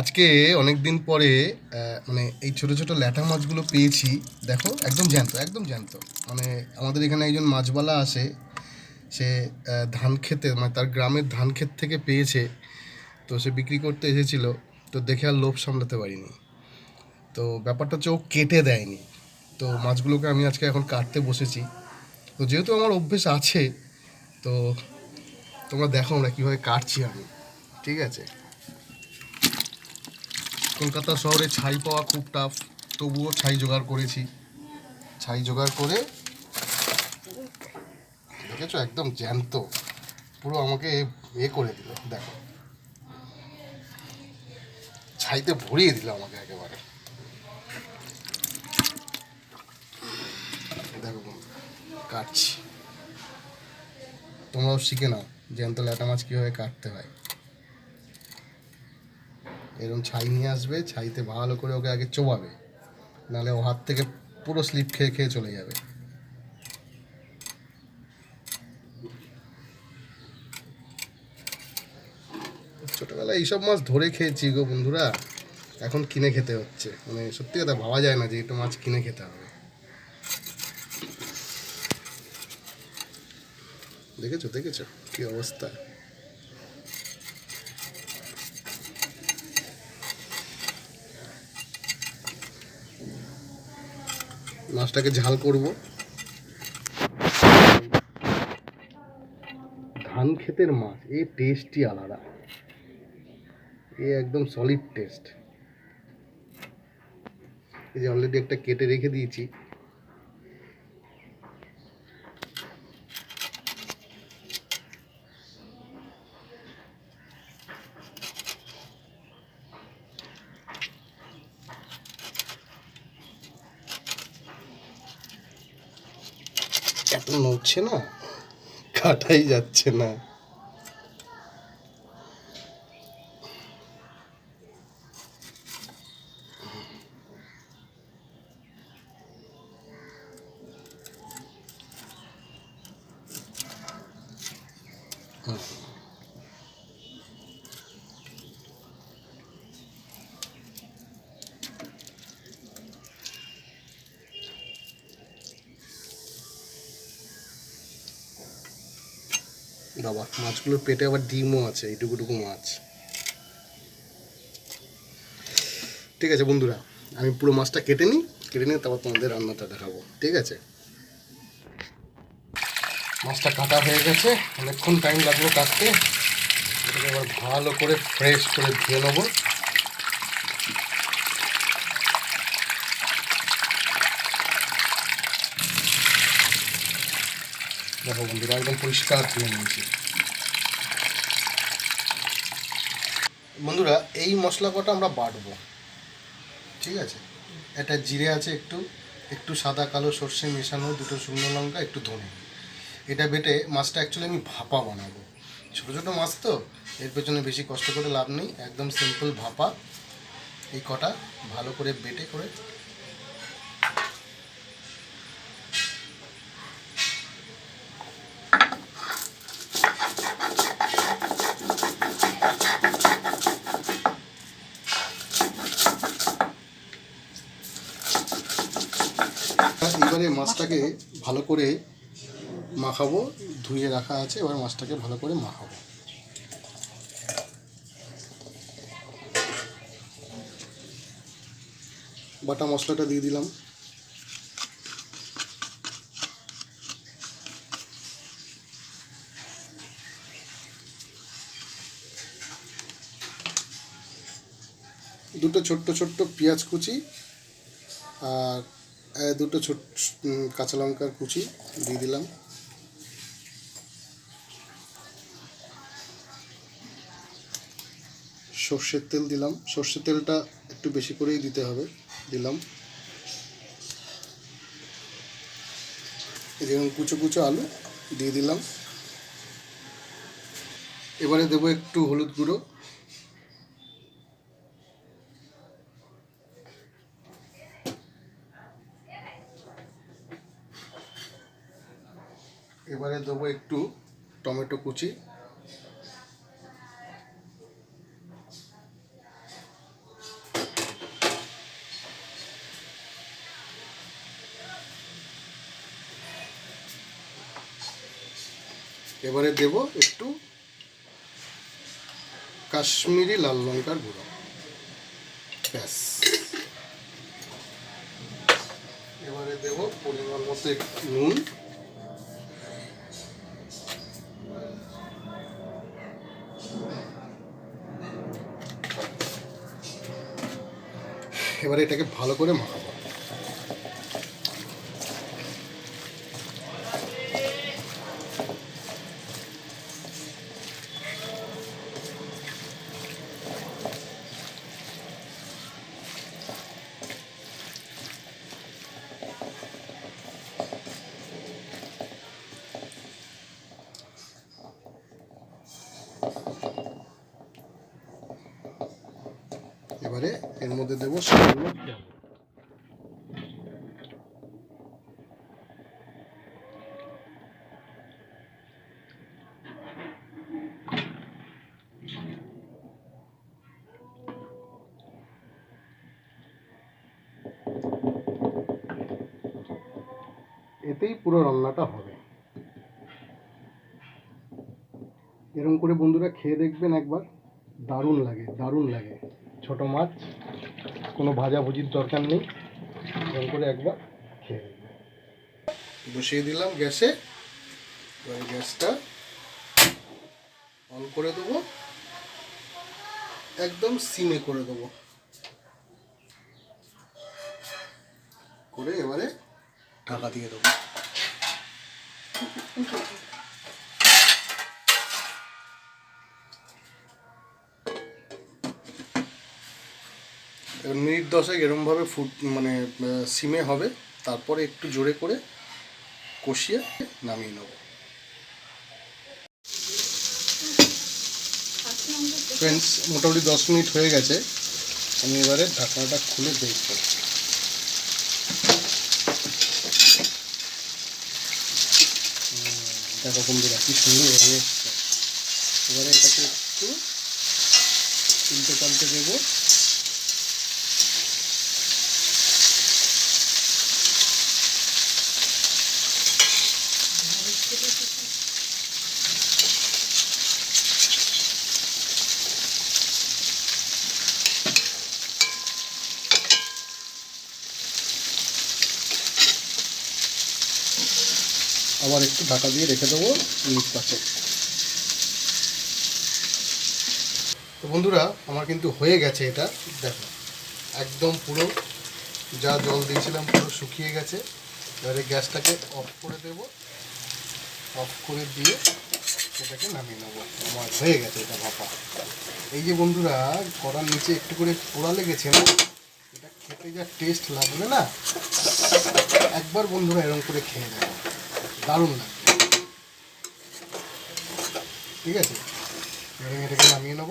আজকে অনেক দিন পরে মানে এই ছোট ছোট ল্যাটা মাছগুলো পেয়েছি। দেখো, একদম জ্যান্ত একদম জ্যান্ত। মানে আমাদের এখানে একজন মাছওয়ালা আসে, সে ধান খেতে মানে তার গ্রামের ধান ক্ষেত থেকে পেয়েছে, তো সে বিক্রি করতে এসেছিল, তো দেখে আর লোভ সামলাতে পারিনি। তো ব্যাপারটা হচ্ছে ও কেটে দেয়নি। তো মাছগুলোকে আমি আজকে এখন কাটতে বসেছি। তো যেহেতু আমার অভ্যেস আছে, তো তোমরা দেখো আমরা কীভাবে কাটছি আমি। ঠিক আছে? কলকাতা শহরে ছাই পাওয়া খুব টাফ তবুও ছাই জোগাড় করেছি। ছাই জোগাড় করে দেখেছ, একদম জ্যান্ত। পুরো আমাকে এ করে দিল, দেখো। ছাইতে ভরিয়ে দিল আমাকে একেবারে। দেখো কাটছি। তোমরাও শিখে নাও, জ্যান্ত ল্যাটা মাছ কীভাবে কাটতে হয়। এরকম ছাই নিয়ে আসবে, ছাইতে ভালো করে ওকে আগে চোবাবে। নাহলে ও হাত থেকে পুরো স্লিপ খেয়ে খেয়ে চলে যাবে। ছোটবেলায় এইসব মাছ ধরে খেয়েছি গো বন্ধুরা। এখন কিনে খেতে হচ্ছে। মানে সত্যি কথা ভাবা যায় না যে একটু মাছ কিনে খেতে হবে। দেখেছ দেখেছ? কি অবস্থা? মাছটাকে ঝাল করব। ধান ক্ষেতের মাছ, এ টেস্টই আলাদা। এ একদম সলিড টেস্ট এই যে অলরেডি একটা কেটে রেখে দিয়েছি। এত নড়ছে না? কাটাই যাচ্ছে না। বাবা মাছগুলোর পেটে আবার ডিমও আছে এইটুকুটুকু মাছ। ঠিক আছে বন্ধুরা, আমি পুরো মাছটা কেটে নিই, কেটে নিয়ে তারপর তোমাদের রান্নাটা দেখাবো। ঠিক আছে? মাছটা কাটা হয়ে গেছে, অনেকক্ষণ টাইম লাগল কাটতে। এটাকে এবার ভালো করে ফ্রেশ করে ধুয়ে নেব। দেখো বন্ধুরা, একদম পরিষ্কার ধুয়ে নিয়েছি। বন্ধুরা, এই মশলা কটা আমরা বাটবো? ঠিক আছে? এটা জিরে আছে একটু একটু সাদা, কালো, সর্ষে মেশানো, দুটো শুকনো লঙ্কা, একটু ধনে। এটা বেটে মাছটা অ্যাকচুয়ালি আমি ভাপা বানাবো। ছোটো ছোটো মাছ তো, এর পেছনে বেশি কষ্ট করে লাভ নেই। একদম সিম্পল ভাপা। এই কটা ভালো করে বেটে করে এবারে মাছটাকে ভালো করে মাখাবো, ধুয়ে রাখা আছে, এবার মাছটাকে ভালো করে মাখাবো। বাটা মশলাটা দিয়ে দিলাম। দুটো ছোট্ট ছোট্ট পেঁয়াজ কুচি আর দুটো ছোট কাঁচা লঙ্কার কুচি দিয়ে দিলাম। সর্ষের তেল দিলাম। সর্ষের তেলটা একটু বেশি করেই দিতে হবে, দিলাম। যেমন কুচো কুচো আলু দিয়ে দিলাম। এবারে দেবো একটু হলুদ গুঁড়ো। এবারে দেবো একটু টমেটো কুচি। এবারে দেব একটু কাশ্মীরি লাল লঙ্কার গুঁড়ো। ব্যাস। এবারে দেব পরিমাণ মতো নুন। এবারে এটাকে ভালো করে মাখাবো। এবারে এর মধ্যে দেবো এতেই পুরো রান্নাটা হবে। এরকম করে বন্ধুরা খেয়ে দেখবেন একবার। দারুণ লাগে দারুণ লাগে। ছোট মাছ কোনো ভাজাভুজির দরকার নেই। এরকম করে একবার খেয়ে বসিয়ে দিলাম গ্যাসে। এবার গ্যাসটা অন করে দেবো। একদম সিমে করে দেবো। করে এবারে ঢাকা দিয়ে দেবো। এবার মিনিট দশেক এরমভাবে ফুট মানে সিমে হবে। তারপরে একটু জোরে করে কষিয়ে নামিয়ে নেব। ফ্রেন্ডস মোটামুটি দশ মিনিট হয়ে গেছে। আমি এবারে ঢাকনাটা খুলে দেখব। দেখো বন্ধুরা, কি সুন্দর হয়ে এবারে এটাকে একটু উল্টে পাল্টে দেবো। আবার একটু ঢাকা দিয়ে রেখে দেবো মিনিট পাঁচেক তো বন্ধুরা, আমার কিন্তু হয়ে গেছে এটা। দেখো, একদম পুরো যা জল দিয়েছিলাম পুরো শুকিয়ে গেছে। এবারে গ্যাসটাকে অফ করে দেব। অফ করে দিয়ে এটাকে নামিয়ে নেব। আমার হয়ে গেছে এটা ভাপা। এই যে বন্ধুরা, কড়ার নিচে একটু করে পোড়া লেগেছে না? এটা খেতে যা টেস্ট লাগবে না? একবার বন্ধুরা এরকম করে খেয়ে নেবে দারুণ লাগবে ঠিক আছে? এটাকে নামিয়ে নেব।